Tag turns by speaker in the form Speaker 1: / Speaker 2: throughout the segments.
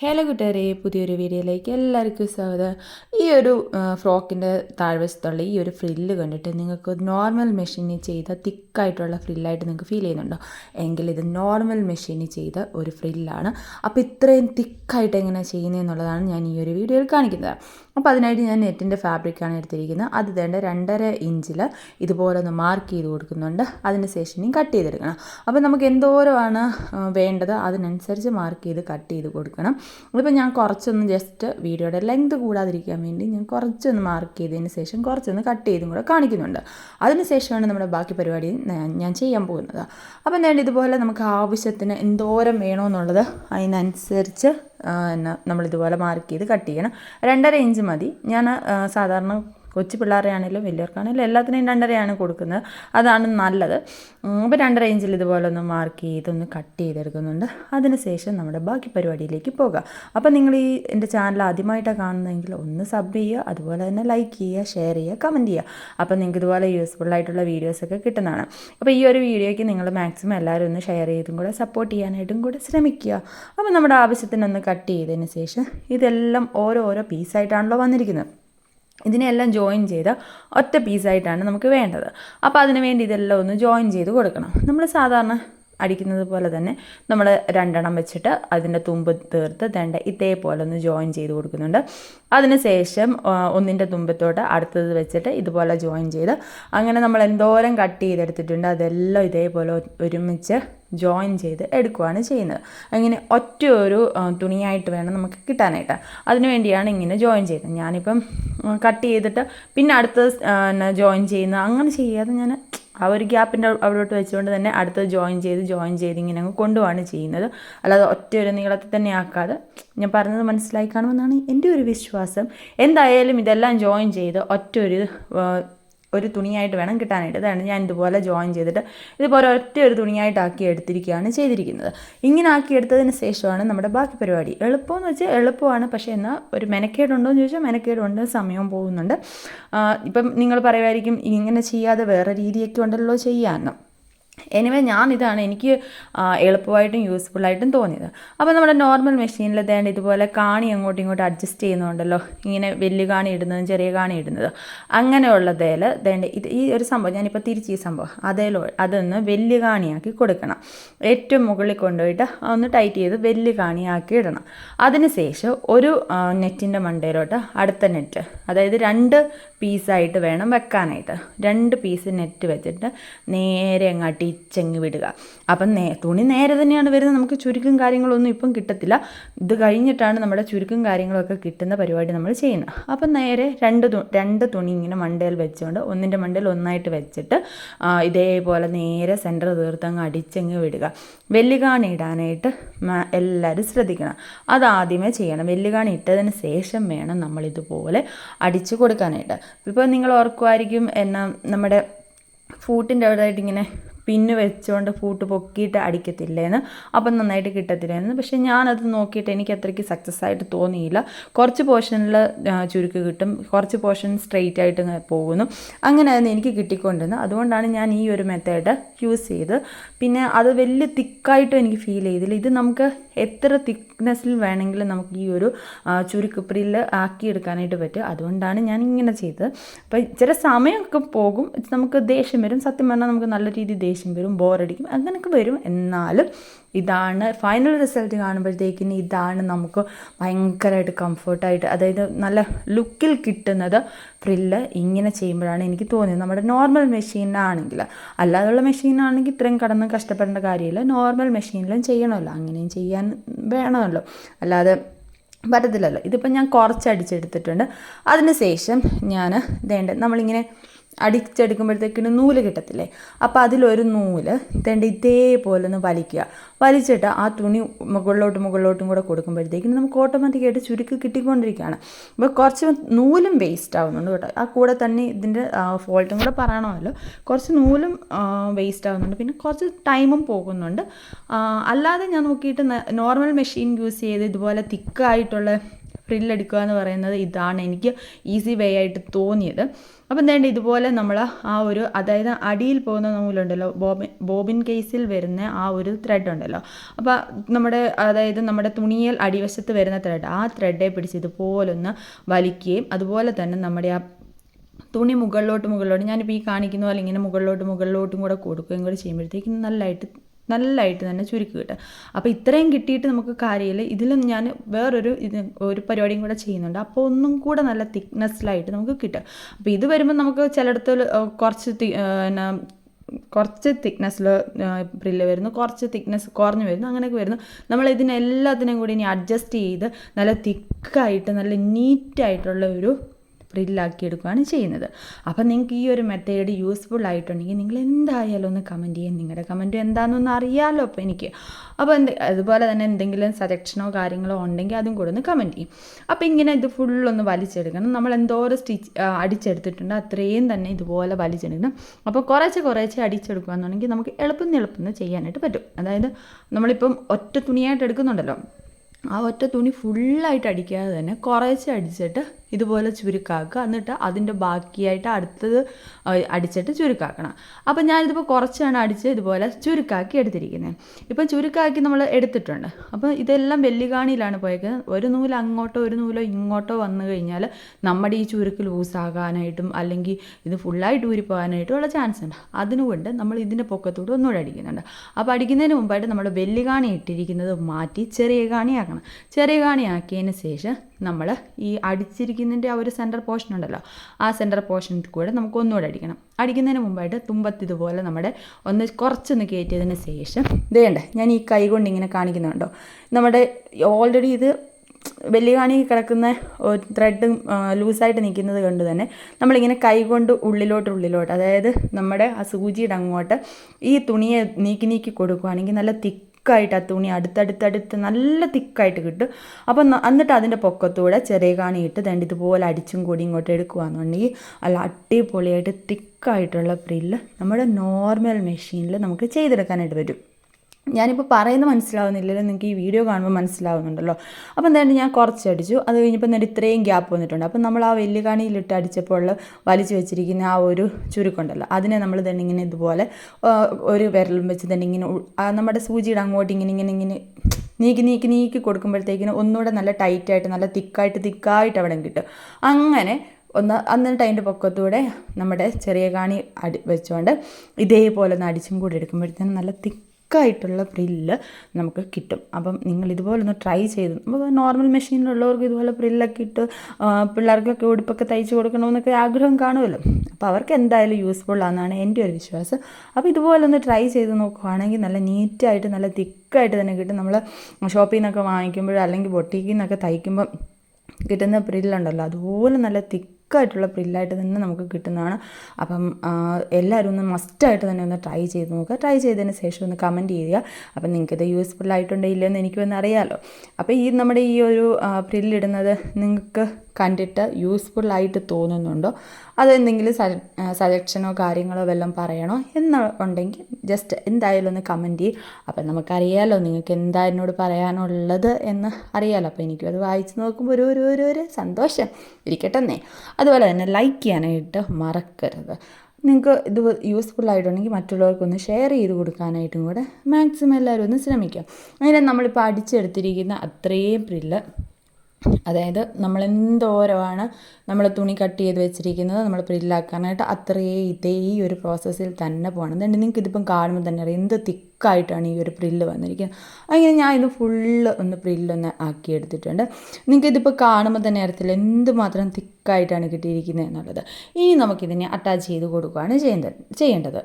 Speaker 1: Hello കൂട്ടുകാരെ പുതിയൊരു വീഡിയോയിലേക്ക് എല്ലാവർക്കും സ്വാഗതം. ഈ ഒരു ഫ്രോക്കിന്റെ താഴ്വശത്തുള്ള ഈ ഒരു ഫ്രില്ല് കണ്ടിട്ട് നിങ്ങൾക്ക് നോർമൽ മെഷീനിൽ ചെയ്ത തിക്കായിട്ടുള്ള ഫ്രില്ലായിട്ട് നിങ്ങൾക്ക് ഫീൽ ചെയ്യുന്നുണ്ടോ? എങ്കിൽ ഇത് നോർമൽ മെഷീനിൽ ചെയ്ത ഒരു ഫ്രില്ലാണ്. അപ്പോൾ ഇത്രയും തിക്കായിട്ട് എങ്ങനെ ചെയ്യുന്നതെന്നുള്ളതാണ് ഞാൻ ഈ ഒരു വീഡിയോയിൽ കാണിക്കുന്നത്. അപ്പോൾ അതിനായിട്ട് ഞാൻ നെറ്റിന്റെ ഫാബ്രിക്കാണ് എടുത്തിരിക്കുന്നത്. അത് വേണ്ട രണ്ടര ഇഞ്ചിൽ ഇതുപോലെ ഒന്ന് മാർക്ക് ചെയ്ത് കൊടുക്കുന്നുണ്ട്. അതിന് ശേഷം ഇനി കട്ട് ചെയ്തെടുക്കണം. അപ്പോൾ നമുക്ക് എന്തോരമാണ് വേണ്ടത് അതിനനുസരിച്ച് മാർക്ക് ചെയ്ത് കട്ട് ചെയ്ത് കൊടുക്കണം. അതിപ്പോൾ ഞാൻ കുറച്ചൊന്ന് ജസ്റ്റ് വീഡിയോയുടെ ലെങ്ത് കൂടാതിരിക്കാൻ വേണ്ടി ഞാൻ കുറച്ചൊന്ന് മാർക്ക് ചെയ്തതിന് ശേഷം കുറച്ചൊന്ന് കട്ട് ചെയ്തും കൂടെ കാണിക്കുന്നുണ്ട്. അതിന് ശേഷമാണ് നമ്മുടെ ബാക്കി പരിപാടി ഞാൻ ചെയ്യാൻ പോകുന്നത്. അപ്പം ഞാൻ ഇതുപോലെ നമുക്ക് ആവശ്യത്തിന് എന്തോരം വേണമെന്നുള്ളത് അതിനനുസരിച്ച് നമ്മളിതുപോലെ മാർക്ക് ചെയ്ത് കട്ട് ചെയ്യണം. രണ്ടര ഇഞ്ച് മതി. ഞാൻ സാധാരണ കൊച്ചു പിള്ളേരെയാണെങ്കിലും വലിയവർക്കാണെങ്കിലും എല്ലാത്തിനെയും രണ്ടരയാണ് കൊടുക്കുന്നത്. അതാണ് നല്ലത്. അപ്പോൾ രണ്ട് റേഞ്ചിൽ ഇതുപോലെ ഒന്ന് മാർക്ക് ചെയ്ത് ഒന്ന് കട്ട് ചെയ്തെടുക്കുന്നുണ്ട്. അതിനുശേഷം നമ്മുടെ ബാക്കി പരിപാടിയിലേക്ക് പോകാം. അപ്പോൾ നിങ്ങൾ ഈ എന്റെ ചാനൽ ആദ്യമായിട്ടാണ് കാണുന്നതെങ്കിൽ ഒന്ന് സബ് ചെയ്യുക അതുപോലെ തന്നെ ലൈക്ക് ചെയ്യുക ഷെയർ ചെയ്യുക കമന്റ് ചെയ്യുക. അപ്പോൾ നിങ്ങൾക്ക് ഇതുപോലെ യൂസ്ഫുൾ ആയിട്ടുള്ള വീഡിയോസൊക്കെ കിട്ടുന്നതാണ്. അപ്പോൾ ഈ ഒരു വീഡിയോയ്ക്ക് നിങ്ങൾ മാക്സിമം എല്ലാവരും ഒന്ന് ഷെയർ ചെയ്തും കൂടെ സപ്പോർട്ട് ചെയ്യാനായിട്ടും കൂടെ ശ്രമിക്കുക. അപ്പോൾ നമ്മുടെ ആവശ്യത്തിനൊന്ന് കട്ട് ചെയ്തതിന് ശേഷം ഇതെല്ലാം ഓരോരോ പീസായിട്ടാണല്ലോ വന്നിരിക്കുന്നത്. ഇതിനെല്ലാം ജോയിൻ ചെയ്ത ഒറ്റ പീസായിട്ടാണ് നമുക്ക് വേണ്ടത്. അപ്പോൾ അതിന് വേണ്ടി ഇതെല്ലാം ഒന്ന് ജോയിൻ ചെയ്ത് കൊടുക്കണം. നമ്മൾ സാധാരണ അടിക്കുന്നത് പോലെ തന്നെ നമ്മൾ രണ്ടെണ്ണം വെച്ചിട്ട് അതിന്റെ തുമ്പ് തീർത്ത് തേണ്ട ഇതേപോലെ ഒന്ന് ജോയിൻ ചെയ്ത് കൊടുക്കുന്നുണ്ട്. അതിനുശേഷം ഒന്നിന്റെ തുമ്പത്തോട്ട് അടുത്തത് വെച്ചിട്ട് ഇതുപോലെ ജോയിൻ ചെയ്ത് അങ്ങനെ നമ്മൾ എന്തോരം കട്ട് ചെയ്തെടുത്തിട്ടുണ്ട് അതെല്ലാം ഇതേപോലെ ഒരുമിച്ച് ജോയിൻ ചെയ്ത് എടുക്കുകയാണ് ചെയ്യുന്നത്. അങ്ങനെ ഒറ്റ ഒരു തുണിയായിട്ട് വേണം നമുക്ക് കിട്ടാനായിട്ട്. അതിനു വേണ്ടിയാണ് ഇങ്ങനെ ജോയിൻ ചെയ്യുന്നത് ഞാനിപ്പം കട്ട് ചെയ്തിട്ട് പിന്നെ അടുത്ത ജോയിൻ ചെയ്യുന്ന അങ്ങനെ ചെയ്യാതെ ഞാൻ ആ ഒരു ഗ്യാപ്പിന്റെ അവിടോട്ട് വെച്ചുകൊണ്ട് തന്നെ അടുത്ത് ജോയിൻ ചെയ്ത് ജോയിൻ ചെയ്ത് ഇങ്ങനെ അങ്ങ് കൊണ്ടുപോവാണ് ചെയ്യുന്നത്. അല്ലാതെ ഒറ്റ ഒരു നീളത്തിൽ തന്നെ ആക്കാതെ ഞാൻ പറഞ്ഞത് മനസ്സിലായി കാണുമെന്നാണ് എന്റെ ഒരു വിശ്വാസം. എന്തായാലും ഇതെല്ലാം ജോയിൻ ചെയ്ത് ഒറ്റ ഒരു ഒരു തുണിയായിട്ട് വേണം കിട്ടാനായിട്ട്. അതാണ് ഞാൻ ഇതുപോലെ ജോയിൻ ചെയ്തിട്ട് ഇതുപോലെ ഒറ്റ ഒരു തുണിയായിട്ടാക്കി എടുത്തിരിക്കുകയാണ് ചെയ്തിരിക്കുന്നത്. ഇങ്ങനെ ആക്കി എടുത്തതിന് ശേഷമാണ് നമ്മുടെ ബാക്കി പരിപാടി. എളുപ്പമെന്ന് വെച്ചാൽ എളുപ്പമാണ്. പക്ഷേ എന്നാൽ ഒരു മെനക്കേടുണ്ടോ എന്ന് ചോദിച്ചാൽ മെനക്കേടുണ്ട്. സമയവും പോകുന്നുണ്ട്. ഇപ്പം നിങ്ങൾ പറയുമായിരിക്കും ഇങ്ങനെ ചെയ്യാതെ വേറെ രീതിയൊക്കെ ഉണ്ടല്ലോ ചെയ്യാമെന്ന് എനിവേ ഞാൻ എനിക്ക് എളുപ്പമായിട്ടും യൂസ്ഫുള്ളായിട്ടും തോന്നിയത്. അപ്പോൾ നമ്മുടെ നോർമൽ മെഷീനിൽ തേണ്ട ഇതുപോലെ കാണി അങ്ങോട്ടും ഇങ്ങോട്ടും അഡ്ജസ്റ്റ് ചെയ്യുന്നുണ്ടല്ലോ. ഇങ്ങനെ വലിയ കാണി ഇടുന്നതും ചെറിയ കാണി ഇടുന്നത്. അങ്ങനെയുള്ളതേൽ തേണ്ട ഇത് ഈ ഒരു സംഭവം ഞാനിപ്പോൾ തിരിച്ച് ഈ സംഭവം അതേലോ അതൊന്ന് വലിയ കാണിയാക്കി കൊടുക്കണം. ഏറ്റവും മുകളിൽ കൊണ്ടുപോയിട്ട് ഒന്ന് ടൈറ്റ് ചെയ്ത് വലിയ കാണിയാക്കി ഇടണം. അതിനുശേഷം ഒരു നെറ്റിന്റെ മണ്ടയിലോട്ട് അടുത്ത നെറ്റ് അതായത് രണ്ട് പീസായിട്ട് വേണം വെക്കാനായിട്ട്. രണ്ട് പീസ് നെറ്റ് വെച്ചിട്ട് നേരെ അങ്ങാട്ടി ഇച്ചങ്ങ് വിടുക. അപ്പം നേ തുണി നേരെ തന്നെയാണ് വരുന്നത്. നമുക്ക് ചുരുക്കും കാര്യങ്ങളൊന്നും ഇപ്പം കിട്ടത്തില്ല. ഇത് കഴിഞ്ഞിട്ടാണ് നമ്മുടെ ചുരുക്കും കാര്യങ്ങളൊക്കെ കിട്ടുന്ന പരിപാടി നമ്മൾ ചെയ്യുന്നത്. അപ്പം നേരെ രണ്ട് തു രണ്ട് തുണി ഇങ്ങനെ മണ്ടയിൽ വെച്ചുകൊണ്ട് ഒന്നിന്റെ മണ്ടയിൽ ഒന്നായിട്ട് വെച്ചിട്ട് ഇതേപോലെ നേരെ സെന്റർ തീർത്തങ്ങ് അടിച്ചങ്ങ് വിടുക. വെല്ലുകാണി ഇടാനായിട്ട് എല്ലാവരും ശ്രദ്ധിക്കണം. അതാദ്യമേ ചെയ്യണം. വെല്ലുകാണി ഇട്ടതിന് ശേഷം വേണം നമ്മൾ ഇതുപോലെ അടിച്ചു കൊടുക്കാനായിട്ട്. ഇപ്പോൾ നിങ്ങൾ ഓർക്കുമായിരിക്കും എന്നാ നമ്മുടെ ഫൂട്ടിന്റെ അവിടെ ഇങ്ങനെ പിന്ന് വെച്ചുകൊണ്ട് ഫൂട്ട് പൊക്കിയിട്ട് അടിക്കത്തില്ലേന്ന്. അപ്പം നന്നായിട്ട് കിട്ടത്തില്ലായിരുന്നു. പക്ഷേ ഞാനത് നോക്കിയിട്ട് എനിക്ക് അത്രയ്ക്ക് സക്സസ് ആയിട്ട് തോന്നിയില്ല. കുറച്ച് പോർഷനിൽ ചുരുക്ക് കിട്ടും. കുറച്ച് പോർഷൻ സ്ട്രെയിറ്റ് ആയിട്ട് പോകുന്നു. അങ്ങനെ അതിന് എനിക്ക് കിട്ടിക്കൊണ്ടിരുന്നത്. അതുകൊണ്ടാണ് ഞാൻ ഈ ഒരു മെത്തേഡ് യൂസ് ചെയ്ത്. പിന്നെ അത് വലിയ തിക്കായിട്ടും എനിക്ക് ഫീൽ ചെയ്തില്ല. ഇത് നമുക്ക് എത്ര തിക്നെസ്സിൽ വേണമെങ്കിലും നമുക്ക് ഈ ഒരു ചുരുക്ക് പ്രില്ല് ആക്കിയെടുക്കാനായിട്ട് പറ്റും. അതുകൊണ്ടാണ് ഞാൻ ഇങ്ങനെ ചെയ്തത്. അപ്പോൾ ചില സമയമൊക്കെ പോകും. നമുക്ക് ദേഷ്യം വരും. സത്യം പറഞ്ഞാൽ നമുക്ക് നല്ല രീതിയിൽ ദേഷ്യം വരും ബോറടിക്കും അങ്ങനെയൊക്കെ വരും. എന്നാലും ഇതാണ് ഫൈനൽ റിസൾട്ട് കാണുമ്പോഴത്തേക്കിന് ഇതാണ് നമുക്ക് ഭയങ്കരമായിട്ട് കംഫർട്ടായിട്ട് അതായത് നല്ല ലുക്കിൽ കിട്ടുന്നത് ഫ്രില്ല് ഇങ്ങനെ ചെയ്യുമ്പോഴാണ് എനിക്ക് തോന്നിയത്. നമ്മുടെ നോർമൽ മെഷീനാണെങ്കിൽ അല്ലാതെയുള്ള മെഷീനാണെങ്കിൽ ഇത്രയും കടന്ന് കഷ്ടപ്പെടേണ്ട കാര്യമില്ല. നോർമൽ മെഷീനിലും ചെയ്യണമല്ലോ അങ്ങനെയും ചെയ്യാൻ വേണമല്ലോ. അല്ലാതെ പറ്റത്തില്ലല്ലോ. ഇതിപ്പോൾ ഞാൻ കുറച്ച് അടിച്ചെടുത്തിട്ടുണ്ട് അതിനുശേഷം ഞാൻ വേണ്ട നമ്മളിങ്ങനെ അടിച്ചെടുക്കുമ്പോഴത്തേക്കിന് നൂൽ കിട്ടത്തില്ലേ? അപ്പോൾ അതിലൊരു നൂൽ തേണ്ട ഇതേപോലെ ഒന്ന് വലിക്കുക. വലിച്ചിട്ട് ആ തുണി മുകളിലോട്ട് മുകളിലോട്ടും കൂടെ കൊടുക്കുമ്പോഴത്തേക്കിന് നമുക്ക് ഓട്ടോമാറ്റിക്കായിട്ട് ചുരുക്ക് കിട്ടിക്കൊണ്ടിരിക്കുകയാണ്. അപ്പോൾ കുറച്ച് നൂലും വേസ്റ്റ് ആവുന്നുണ്ട് കേട്ടോ. ആ കൂടെ തന്നെ ഇതിന്റെ ഫോൾട്ടും കൂടെ പറയണമല്ലോ. കുറച്ച് നൂലും വേസ്റ്റ് ആവുന്നുണ്ട്. പിന്നെ കുറച്ച് ടൈമും പോകുന്നുണ്ട്. അല്ലാതെ ഞാൻ നോക്കിയിട്ട് നോർമൽ മെഷീൻ യൂസ് ചെയ്ത് ഇതുപോലെ തിക്കായിട്ടുള്ള ഫ്രില്ലെടുക്കുക എന്ന് പറയുന്നത് ഇതാണ് എനിക്ക് ഈസി വേ ആയിട്ട് തോന്നിയത്. അപ്പം എന്താണ്ട് ഇതുപോലെ നമ്മൾ ആ ഒരു അതായത് അടിയിൽ പോകുന്ന നൂലുണ്ടല്ലോ ബോബിൻ ബോബിൻ കേസിൽ വരുന്ന ആ ഒരു ത്രെഡ് ഉണ്ടല്ലോ. അപ്പോൾ നമ്മുടെ അതായത് നമ്മുടെ തുണിയിൽ അടിവശത്ത് വരുന്ന ത്രെഡ് ആ ത്രെഡെ പിടിച്ച് ഇതുപോലൊന്ന് വലിക്കുകയും അതുപോലെ തന്നെ നമ്മുടെ ആ തുണി മുകളിലോട്ട് മുകളിലോട്ട് ഞാനിപ്പോൾ ഈ കാണിക്കുന്ന പോലെ ഇങ്ങനെ മുകളിലോട്ട് മുകളിലോട്ടും കൂടെ കൊടുക്കുകയും കൂടെ ചെയ്യുമ്പോഴത്തേക്കും നല്ലതായിട്ട് നല്ലതായിട്ട് തന്നെ ചുരുക്കി കിട്ടുക. അപ്പോൾ ഇത്രയും കിട്ടിയിട്ട് നമുക്ക് കാര്യമില്ല. ഇതിലും ഞാൻ വേറൊരു ഇത് ഒരു പരിപാടിയും കൂടെ ചെയ്യുന്നുണ്ട്. അപ്പോൾ ഒന്നും കൂടെ നല്ല തിക്നെസ്സിലായിട്ട് നമുക്ക് കിട്ടുക. അപ്പോൾ ഇത് വരുമ്പോൾ നമുക്ക് ചിലയിടത്ത് കുറച്ച് എന്നാ കുറച്ച് തിക്നെസ്സിൽ പ്രില്ല് വരുന്നു. കുറച്ച് തിക്നെസ് കുറഞ്ഞു വരുന്നു. അങ്ങനെയൊക്കെ വരുന്നു. നമ്മൾ ഇതിനെല്ലാത്തിനും കൂടി ഇനി അഡ്ജസ്റ്റ് ചെയ്ത് നല്ല തിക്കായിട്ട് നല്ല നീറ്റായിട്ടുള്ള ഒരു പ്രില്ലാക്കി എടുക്കുകയാണ് ചെയ്യുന്നത്. അപ്പം നിങ്ങൾക്ക് ഈ ഒരു മെത്തേഡ് യൂസ്ഫുൾ ആയിട്ടുണ്ടെങ്കിൽ നിങ്ങൾ എന്തായാലും ഒന്ന് കമന്റ് ചെയ്യാൻ നിങ്ങളുടെ കമന്റ് എന്താണെന്നൊന്ന് അറിയാമല്ലോ അപ്പോൾ എനിക്ക്. അപ്പോൾ എന്ത് അതുപോലെ തന്നെ എന്തെങ്കിലും സജക്ഷനോ കാര്യങ്ങളോ ഉണ്ടെങ്കിൽ അതും കൂടെ ഒന്ന് കമന്റ് ചെയ്യും. അപ്പോൾ ഇങ്ങനെ ഇത് ഫുള്ളൊന്ന് വലിച്ചെടുക്കണം. നമ്മൾ എന്തോരം സ്റ്റിച്ച് അടിച്ചെടുത്തിട്ടുണ്ട് അത്രയും തന്നെ ഇതുപോലെ വലിച്ചെടുക്കണം. അപ്പോൾ കുറേശ്ശെ കുറേശ്ശെ അടിച്ചെടുക്കുകയെന്നുണ്ടെങ്കിൽ നമുക്ക് എളുപ്പം എളുപ്പം ചെയ്യാനായിട്ട് പറ്റും. അതായത് നമ്മളിപ്പം ഒറ്റ തുണിയായിട്ട് എടുക്കുന്നുണ്ടല്ലോ. ആ ഒറ്റ തുണി ഫുള്ളായിട്ട് അടിക്കാതെ തന്നെ കുറേശ്ശെ അടിച്ചിട്ട് ഇതുപോലെ ചുരുക്കാക്കുക. എന്നിട്ട് അതിന്റെ ബാക്കിയായിട്ട് അടുത്തത് അടിച്ചിട്ട് ചുരുക്കാക്കണം. അപ്പം ഞാനിതിപ്പോൾ കുറച്ചാണ് അടിച്ച് ഇതുപോലെ ചുരുക്കാക്കി എടുത്തിരിക്കുന്നത്. ഇപ്പം ചുരുക്കാക്കി നമ്മൾ എടുത്തിട്ടുണ്ട്. അപ്പോൾ ഇതെല്ലാം വെല്ലുകാണിയിലാണ് പോയേക്കുന്നത്. ഒരു നൂൽ അങ്ങോട്ടോ ഒരു നൂലോ ഇങ്ങോട്ടോ വന്നു കഴിഞ്ഞാൽ നമ്മുടെ ഈ ചുരുക്ക് ലൂസാകാനായിട്ടും അല്ലെങ്കിൽ ഇത് ഫുള്ളായിട്ട് ഊരിപ്പോകാനായിട്ടും ഉള്ള ചാൻസ് ഉണ്ട്. അതിനുകൊണ്ട് നമ്മൾ ഇതിന്റെ പൊക്കത്തോട് ഒന്നുകൂടെ അടിക്കുന്നുണ്ട്. അപ്പോൾ അടിക്കുന്നതിന് മുമ്പായിട്ട് നമ്മൾ വെല്ലുകാണി ഇട്ടിരിക്കുന്നത് മാറ്റി ചെറിയ കാണിയാക്കണം. ചെറിയ കാണിയാക്കിയതിന് ശേഷം നമ്മൾ ഈ അടിച്ചിരിക്കുന്നതിന്റെ ആ ഒരു സെന്റർ പോർഷൻ ഉണ്ടല്ലോ ആ സെന്റർ പോർഷനിൽ കൂടെ നമുക്ക് ഒന്നുകൂടെ അടിക്കണം. അടിക്കുന്നതിന് മുമ്പായിട്ട് തുമ്പത്തിതുപോലെ നമ്മുടെ ഒന്ന് കുറച്ചൊന്ന് കയറ്റിയതിന് ശേഷം ഇതേണ്ട ഞാൻ ഈ കൈ കൊണ്ട് ഇങ്ങനെ കാണിക്കുന്നുണ്ടോ? നമ്മുടെ ഓൾറെഡി ഇത് വലിയ കാണി കിടക്കുന്ന ത്രെഡ് ലൂസായിട്ട് നിൽക്കുന്നത് കൊണ്ട് തന്നെ നമ്മളിങ്ങനെ കൈ കൊണ്ട് ഉള്ളിലോട്ട് ഉള്ളിലോട്ട് അതായത് നമ്മുടെ ആ സൂചിയുടെ അങ്ങോട്ട് ഈ തുണിയെ നീക്കി നീക്കി കൊടുക്കുകയാണെങ്കിൽ നല്ല തിക്ക് തിക്കായിട്ട് ആ തുണി അടുത്തടുത്തടുത്ത് നല്ല തിക്കായിട്ട് കിട്ടും. അപ്പം എന്നിട്ട് അതിന്റെ പൊക്കത്തൂടെ ചെറിയ കാണിയിട്ട് ദണ്ട് ഇതുപോലെ അടിച്ചും കൂടി ഇങ്ങോട്ട് എടുക്കുകയാണെന്നുണ്ടെങ്കിൽ അല്ല അടിപൊളിയായിട്ട് തിക്കായിട്ടുള്ള പ്രില്ല് നമ്മുടെ നോർമൽ മെഷീനിൽ നമുക്ക് ചെയ്തെടുക്കാനായിട്ട് പറ്റും. ഞാനിപ്പോൾ പറയുന്നത് മനസ്സിലാവുന്നില്ലല്ലോ നിങ്ങൾക്ക് ഈ വീഡിയോ കാണുമ്പോൾ മനസ്സിലാവുന്നുണ്ടല്ലോ. അപ്പോൾ എന്തായാലും ഞാൻ കുറച്ച് അടിച്ചു അത് കഴിഞ്ഞപ്പോൾ എന്നിട്ട് ഇത്രയും ഗ്യാപ്പ് വന്നിട്ടുണ്ട്. അപ്പോൾ നമ്മൾ ആ വലിയ കാണിയിലിട്ട് അടിച്ചപ്പോൾ വലിച്ചു വെച്ചിരിക്കുന്ന ആ ഒരു ചുരുക്കുണ്ടല്ലോ. അതിനെ നമ്മൾ തന്നെ ഇങ്ങനെ ഇതുപോലെ ഒരു വിരലും വെച്ച് തന്നെ ഇങ്ങനെ നമ്മുടെ സൂചിയുടെ അങ്ങോട്ട് ഇങ്ങനെ ഇങ്ങനെ ഇങ്ങനെ നീക്കി നീക്കി നീക്കി കൊടുക്കുമ്പോഴത്തേക്കിനും ഒന്നുകൂടെ നല്ല ടൈറ്റായിട്ട് നല്ല തിക്കായിട്ട് തിക്കായിട്ട് അവിടെ കിട്ടും. അങ്ങനെ ഒന്ന് എന്നിട്ട് അതിന്റെ പൊക്കത്തൂടെ നമ്മുടെ ചെറിയ കാണി അടി വെച്ചുകൊണ്ട് ഇതേപോലെ ഒന്ന് അടിച്ചും കൂടി എടുക്കുമ്പോഴത്തേനും നല്ല തിക്ക് തിക്കായിട്ടുള്ള പ്രില്ല് നമുക്ക് കിട്ടും. അപ്പം നിങ്ങൾ ഇതുപോലെ ഒന്ന് ട്രൈ ചെയ്ത് നോർമൽ മെഷീനിലുള്ളവർക്ക് ഇതുപോലെ പ്രില്ലൊക്കെ ഇട്ട് പിള്ളേർക്കൊക്കെ ഉടുപ്പൊക്കെ തയ്ച്ച് കൊടുക്കണമെന്നൊക്കെ ആഗ്രഹം കാണുമല്ലോ. അപ്പോൾ അവർക്ക് എന്തായാലും യൂസ്ഫുൾ ആണെന്നാണ് എന്റെ ഒരു വിശ്വാസം. അപ്പോൾ ഇതുപോലെ ഒന്ന് ട്രൈ ചെയ്ത് നോക്കുവാണെങ്കിൽ നല്ല നീറ്റായിട്ട് നല്ല തിക്കായിട്ട് തന്നെ കിട്ടും. നമ്മൾ ഷോപ്പിൽ നിന്നൊക്കെ വാങ്ങിക്കുമ്പോൾ അല്ലെങ്കിൽ ബൊട്ടീക്കിൽ നിന്നൊക്കെ തയ്ക്കുമ്പോൾ കിട്ടുന്ന പ്രില്ലുണ്ടല്ലോ അതുപോലെ നല്ല തിക്ക് തിക്കായിട്ടുള്ള പ്രില്ലായിട്ട് തന്നെ നമുക്ക് കിട്ടുന്നതാണ്. അപ്പം എല്ലാവരും ഒന്ന് മസ്റ്റായിട്ട് തന്നെ ഒന്ന് ട്രൈ ചെയ്ത് നോക്കുക. ട്രൈ ചെയ്തതിന് ശേഷം ഒന്ന് കമന്റ് ചെയ്യുക. അപ്പം നിങ്ങൾക്കിത് യൂസ്ഫുൾ ആയിട്ടുണ്ടോ ഇല്ലയെന്ന് എനിക്കൊന്ന് അറിയാമല്ലോ അപ്പോൾ ഈ നമ്മുടെ ഈ ഒരു പ്രില്ലിടുന്നത് നിങ്ങൾക്ക് കണ്ടിട്ട് യൂസ്ഫുൾ ആയിട്ട് തോന്നുന്നുണ്ടോ? അതെന്തെങ്കിലും സജക്ഷനോ കാര്യങ്ങളോ വല്ലതും പറയണോ? എന്നുണ്ടെങ്കിൽ ജസ്റ്റ് എന്തായാലും ഒന്ന് കമന്റ് ചെയ്യും. അപ്പം നമുക്കറിയാമല്ലോ നിങ്ങൾക്ക് എന്താ എന്നോട് പറയാനുള്ളത് എന്ന് അറിയാമല്ലോ അപ്പോൾ എനിക്കും അത് വായിച്ച് നോക്കുമ്പോൾ ഒരു ഒരു ഒരു സന്തോഷം. ഇരിക്കട്ടെന്നേ. അതുപോലെ തന്നെ ലൈക്ക് ചെയ്യാനായിട്ട് മറക്കരുത്. നിങ്ങൾക്ക് ഇത് യൂസ്ഫുൾ ആയിട്ടുണ്ടെങ്കിൽ മറ്റുള്ളവർക്കൊന്ന് ഷെയർ ചെയ്ത് കൊടുക്കാനായിട്ടും കൂടെ മാക്സിമം എല്ലാവരും ഒന്ന് ശ്രമിക്കുക അങ്ങനെ നമ്മളിപ്പോൾ അടിച്ചെടുത്തിരിക്കുന്ന അത്രയും പ്രില്ല് അതായത് നമ്മൾ എന്തോരമാണ് നമ്മൾ തുണി കട്ട് ചെയ്ത് വെച്ചിരിക്കുന്നത് നമ്മൾ പ്രില്ലാക്കാനായിട്ട് അത്രയേ ഇതേ ഈ ഒരു പ്രോസസ്സിൽ തന്നെ പോകണം എന്നിട്ട് നിങ്ങൾക്ക് ഇതിപ്പം കാണുമ്പോൾ തന്നെ അറിയാം എന്ത് തിക്കായിട്ടാണ് ഈ ഒരു പ്രില്ല് വന്നിരിക്കുന്നത്. അങ്ങനെ ഞാൻ ഇത് ഫുള്ള് ഒന്ന് പ്രില്ലൊന്ന് ആക്കി എടുത്തിട്ടുണ്ട്. നിങ്ങൾക്ക് ഇതിപ്പോൾ കാണുമ്പോൾ തന്നെ അറിയത്തില്ല എന്തുമാത്രം തിക്കായിട്ടാണ് കിട്ടിയിരിക്കുന്നത് എന്നുള്ളത്. ഇനി നമുക്കിതിനെ അറ്റാച്ച് ചെയ്ത് കൊടുക്കുകയാണ് ചെയ്യേണ്ടത് ചെയ്യേണ്ടത്.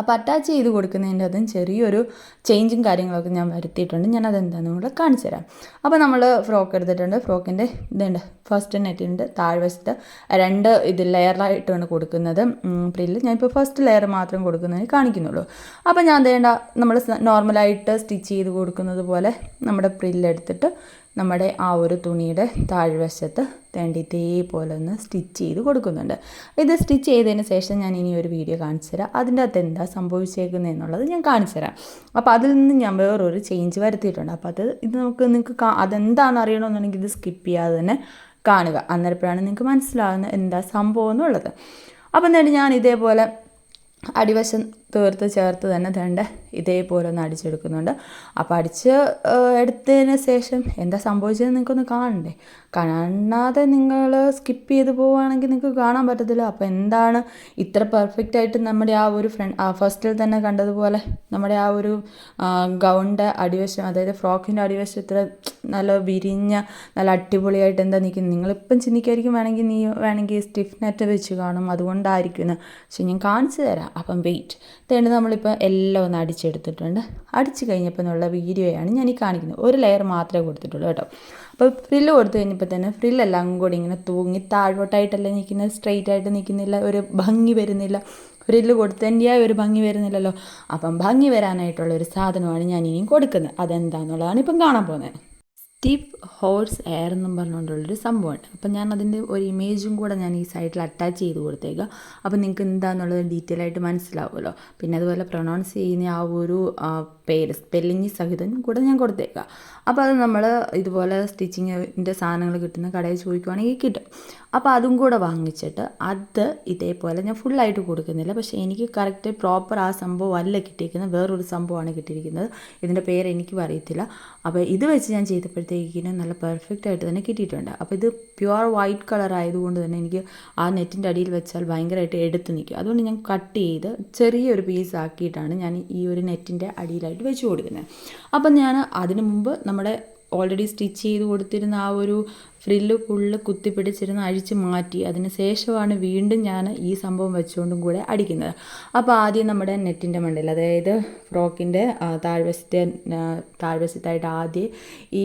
Speaker 1: അപ്പോൾ അറ്റാച്ച് ചെയ്ത് കൊടുക്കുന്നതിന്റെ അതും ചെറിയൊരു ചേഞ്ചും കാര്യങ്ങളൊക്കെ ഞാൻ വരുത്തിയിട്ടുണ്ട്. ഞാൻ അതെന്താണെന്ന് കൂടെ കാണിച്ചു തരാം. അപ്പോൾ നമ്മൾ ഫ്രോക്ക് എടുത്തിട്ടുണ്ട്. ഫ്രോക്കിന്റെ ഇതുണ്ട്. ഫസ്റ്റ് നെറ്റിന്റെ താഴ്വശത്ത് രണ്ട് ഇത് ലെയറായിട്ടാണ് കൊടുക്കുന്നത്. പ്രില്ല് ഞാനിപ്പോൾ ഫസ്റ്റ് ലെയർ മാത്രം കൊടുക്കുന്നതിന് കാണിക്കുന്നുള്ളൂ. അപ്പോൾ ഞാൻ വേണ്ട നമ്മൾ നോർമലായിട്ട് സ്റ്റിച്ച് ചെയ്ത് കൊടുക്കുന്നത് പോലെ നമ്മുടെ പ്രില്ലെടുത്തിട്ട് നമ്മുടെ ആ ഒരു തുണിയുടെ താഴ്വശത്ത് തേണ്ടി ഇതേപോലെ ഒന്ന് സ്റ്റിച്ച് ചെയ്ത് കൊടുക്കുന്നുണ്ട്. ഇത് സ്റ്റിച്ച് ചെയ്തതിന് ശേഷം ഞാൻ ഇനി ഒരു വീഡിയോ കാണിച്ചു തരാം. അതിന്റെ അകത്ത് എന്താ സംഭവിച്ചേക്കുന്നത് എന്നുള്ളത് ഞാൻ കാണിച്ചു തരാം. അപ്പോൾ അതിൽ നിന്ന് ഞാൻ വേറൊരു ചേഞ്ച് വരുത്തിയിട്ടുണ്ട്. അപ്പോൾ അത് ഇത് നമുക്ക് നിങ്ങൾക്ക് കാ അതെന്താണെന്ന് അറിയണമെന്നുണ്ടെങ്കിൽ ഇത് സ്കിപ്പ് ചെയ്യാതെ തന്നെ കാണുക. അന്നേരപ്പോഴാണ് നിങ്ങൾക്ക് മനസ്സിലാകുന്ന എന്താ സംഭവം എന്നുള്ളത്. അപ്പം എന്നിട്ട് ഞാൻ ഇതേപോലെ അടിവശം തീർത്ത് ചേർത്ത് തന്നെ വേണ്ട ഇതേപോലെ ഒന്ന് അടിച്ചെടുക്കുന്നുണ്ട്. അപ്പോൾ അടിച്ച് എടുത്തതിന് ശേഷം എന്താ സംഭവിച്ചതെന്ന് നിങ്ങൾക്കൊന്ന് കാണണ്ടേ? കാണാതെ നിങ്ങൾ സ്കിപ്പ് ചെയ്ത് പോവുകയാണെങ്കിൽ നിങ്ങൾക്ക് കാണാൻ പറ്റത്തില്ല. അപ്പോൾ എന്താണ് ഇത്ര പെർഫെക്റ്റ് ആയിട്ട് നമ്മുടെ ആ ഒരു ഫ്രണ്ട് ആ ഫസ്റ്റിൽ തന്നെ കണ്ടതുപോലെ നമ്മുടെ ആ ഒരു ഗൗണിന്റെ അടിവശം അതായത് ഫ്രോക്കിന്റെ അടിവശം ഇത്ര നല്ല വിരിഞ്ഞ നല്ല അടിപൊളിയായിട്ട് എന്താ നിൽക്കുന്നത്? നിങ്ങളിപ്പം ചിന്തിക്കായിരിക്കും വേണമെങ്കിൽ നീ വേണമെങ്കിൽ സ്റ്റിഫ് നെറ്റ് വെച്ച് കാണും. അതുകൊണ്ടായിരിക്കും പക്ഷെ ഞാൻ കാണിച്ചു തരാം. അപ്പം വെയിറ്റ് തേണ്ട നമ്മളിപ്പോൾ എല്ലാം ഒന്ന് അടിച്ചെടുത്തിട്ടുണ്ട്. അടിച്ച് കഴിഞ്ഞപ്പോൾ ഉള്ള വീഡിയോയാണ് ഞാൻ ഈ കാണിക്കുന്നത്. ഒരു ലെയർ മാത്രമേ കൊടുത്തിട്ടുള്ളൂ കേട്ടോ. അപ്പോൾ ഫ്രില്ല് കൊടുത്തു കഴിഞ്ഞപ്പോൾ തന്നെ ഫ്രില്ലെല്ലാം കൂടി ഇങ്ങനെ തൂങ്ങി താഴോട്ടായിട്ടല്ല നിൽക്കുന്നത് സ്ട്രെയിറ്റ് ആയിട്ട് നിൽക്കുന്നില്ല ഒരു ഭംഗി വരുന്നില്ല. ഫ്രില്ല് കൊടുത്തതിന്റെയായ ഒരു ഭംഗി വരുന്നില്ലല്ലോ. അപ്പം ഭംഗി വരാനായിട്ടുള്ള ഒരു സാധനമാണ് ഞാൻ ഇനിയും കൊടുക്കുന്നത്. അതെന്താണെന്നുള്ളതാണ് ഇപ്പം കാണാൻ പോകുന്നത്. സ്റ്റിഫ് ഹോഴ്സ് എയർ എന്നും പറഞ്ഞുകൊണ്ടുള്ളൊരു സംഭവമുണ്ട്. അപ്പം ഞാൻ അതിന്റെ ഒരു ഇമേജും കൂടെ ഞാൻ ഈ സൈഡിൽ അറ്റാച്ച് ചെയ്ത് കൊടുത്തേക്കാം. അപ്പം നിങ്ങൾക്ക് എന്താണെന്നുള്ളത് ഡീറ്റെയിൽ ആയിട്ട് മനസ്സിലാവുമല്ലോ. പിന്നെ അതുപോലെ പ്രൊണൗൺസ് ചെയ്യുന്ന ആ ഒരു പേര് സ്പെല്ലിങ് സഹിതം കൂടെ ഞാൻ കൊടുത്തേക്കാം. അപ്പോൾ അത് നമ്മൾ ഇതുപോലെ സ്റ്റിച്ചിങ്ങിന്റെ സാധനങ്ങൾ കിട്ടുന്ന കടയിൽ ചോദിക്കുവാണെങ്കിൽ കിട്ടും. അപ്പോൾ അതും കൂടെ വാങ്ങിച്ചിട്ട് അത് ഇതേപോലെ ഞാൻ ഫുള്ളായിട്ട് കൊടുക്കുന്നില്ല. പക്ഷേ എനിക്ക് കറക്റ്റ് പ്രോപ്പർ ആ സംഭവം അല്ല കിട്ടിയിരിക്കുന്നത്. വേറൊരു സംഭവമാണ് കിട്ടിയിരിക്കുന്നത്. ഇതിന്റെ പേര് എനിക്കും അറിയത്തില്ല. അപ്പോൾ ഇത് വെച്ച് ഞാൻ ചെയ്തപ്പോഴത്തേക്കിനും നല്ല പെർഫെക്റ്റ് ആയിട്ട് തന്നെ കിട്ടിയിട്ടുണ്ട്. അപ്പോൾ ഇത് പ്യുവർ വൈറ്റ് കളർ ആയതുകൊണ്ട് തന്നെ എനിക്ക് ആ നെറ്റിന്റെ അടിയിൽ വെച്ചാൽ ഭയങ്കരമായിട്ട് എടുത്ത് നിൽക്കും. അതുകൊണ്ട് ഞാൻ കട്ട് ചെയ്ത് ചെറിയൊരു പീസ് ആക്കിയിട്ടാണ് ഞാൻ ഈ ഒരു നെറ്റിന്റെ അടിയിലായിട്ട് വെച്ച് കൊടുക്കുന്നത്. അപ്പം ഞാൻ അതിനു മുമ്പ് നമ്മുടെ ഓൾറെഡി സ്റ്റിച്ച് ചെയ്ത് കൊടുത്തിരുന്ന ആ ഒരു ഫ്രില്ല് ഫുള്ള് കുത്തിപ്പിടിച്ചിരുന്ന് അഴിച്ച് മാറ്റി. അതിന് ശേഷമാണ് വീണ്ടും ഞാൻ ഈ സംഭവം വെച്ചുകൊണ്ടും കൂടെ അടിക്കുന്നത്. അപ്പോൾ ആദ്യം നമ്മുടെ നെറ്റിന്റെ മണ്ടയിൽ അതായത് ഫ്രോക്കിന്റെ താഴ്വശത്തെ താഴ്വശത്തായിട്ട് ആദ്യം ഈ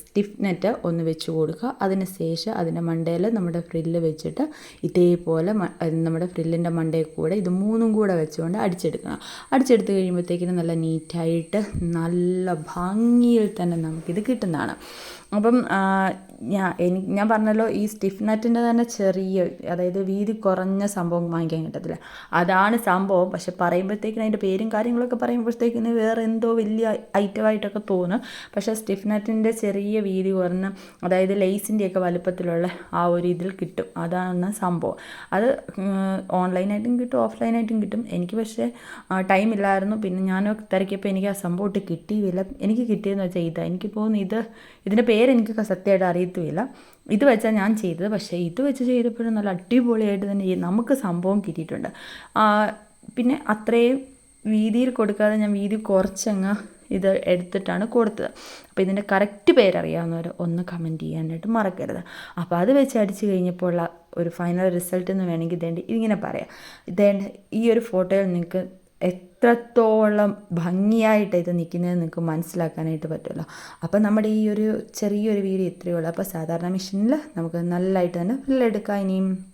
Speaker 1: സ്റ്റിഫ് നെറ്റ് ഒന്ന് വെച്ച് കൊടുക്കുക. അതിന് ശേഷം അതിന്റെ മണ്ടയിൽ നമ്മുടെ ഫ്രില്ല് വെച്ചിട്ട് ഇതേപോലെ നമ്മുടെ ഫ്രില്ലിന്റെ മണ്ടയിൽ കൂടെ ഇത് മൂന്നും കൂടെ വെച്ചുകൊണ്ട് അടിച്ചെടുക്കണം. അടിച്ചെടുത്ത് കഴിയുമ്പോഴത്തേക്കിനും നല്ല നീറ്റായിട്ട് നല്ല ഭംഗിയിൽ തന്നെ നമുക്കിത് കിട്ടുന്നതാണ്. അപ്പം ഞാൻ എനിക്ക് ഞാൻ പറഞ്ഞല്ലോ ഈ സ്റ്റിഫ് നെറ്റിന്റെ തന്നെ ചെറിയ അതായത് വീതി കുറഞ്ഞ സംഭവം വാങ്ങിക്കാൻ കിട്ടത്തില്ല. അതാണ് സംഭവം. പക്ഷെ പറയുമ്പോഴത്തേക്കിനും അതിന്റെ പേരും കാര്യങ്ങളൊക്കെ പറയുമ്പോഴത്തേക്കിന് വേറെ എന്തോ വലിയ ഐറ്റമായിട്ടൊക്കെ തോന്നും. പക്ഷേ സ്റ്റിഫ് നെറ്റിന്റെ ചെറിയ വീതി കുറഞ്ഞ അതായത് ലേസിന്റെയൊക്കെ വലുപ്പത്തിലുള്ള ആ ഒരു ഇതിൽ കിട്ടും. അതാണ് സംഭവം. അത് ഓൺലൈനായിട്ടും കിട്ടും ഓഫ്ലൈനായിട്ടും കിട്ടും. എനിക്ക് പക്ഷേ ടൈം ഇല്ലായിരുന്നു. പിന്നെ ഞാൻ തിരക്കിയപ്പോൾ എനിക്ക് ആ സംഭവം ഒട്ട് കിട്ടിയില്ല. എനിക്ക് കിട്ടിയെന്ന് വെച്ചാൽ ഇതാണ് എനിക്ക് തോന്നുന്നു ഇത് ഇതിന്റെ പേര് എനിക്ക് സത്യമായിട്ട് അറിയത്തുമില്ല. ഇത് വെച്ചാൽ ഞാൻ ചെയ്തത്. പക്ഷേ ഇത് വെച്ച് ചെയ്തപ്പോഴും നല്ല അടിപൊളിയായിട്ട് തന്നെ നമുക്ക് സംഭവം കിട്ടിയിട്ടുണ്ട്. പിന്നെ അത്രയും വീതിയിൽ കൊടുക്കാതെ ഞാൻ വീതി കുറച്ചങ്ങ് ഇത് എടുത്തിട്ടാണ് കൊടുത്തത്. അപ്പോൾ ഇതിന്റെ കറക്റ്റ് പേരറിയാവുന്നവർ ഒന്ന് കമന്റ് ചെയ്യാനായിട്ട് മറക്കരുത്. അപ്പോൾ അത് വെച്ച് അടിച്ച് കഴിഞ്ഞപ്പോൾ ഒരു ഫൈനൽ റിസൾട്ട് എന്ന് വേണമെങ്കിൽ ഇതേണ്ട ഇങ്ങനെ പറയാം. ഇതേണ്ട ഈ ഒരു ഫോട്ടോയിൽ നിങ്ങൾക്ക് എത്രത്തോളം ഭംഗിയായിട്ട് ഇത് നിൽക്കുന്നത് നിങ്ങൾക്ക് മനസ്സിലാക്കാനായിട്ട് പറ്റുമല്ലോ. അപ്പോൾ നമ്മുടെ ഈ ഒരു ചെറിയൊരു വീഡിയോ ഇത്രയേ ഉള്ളൂ. അപ്പോൾ സാധാരണ മെഷീനിൽ നമുക്ക് നല്ലതായിട്ട് തന്നെ എടുക്കാം ഇനിയും.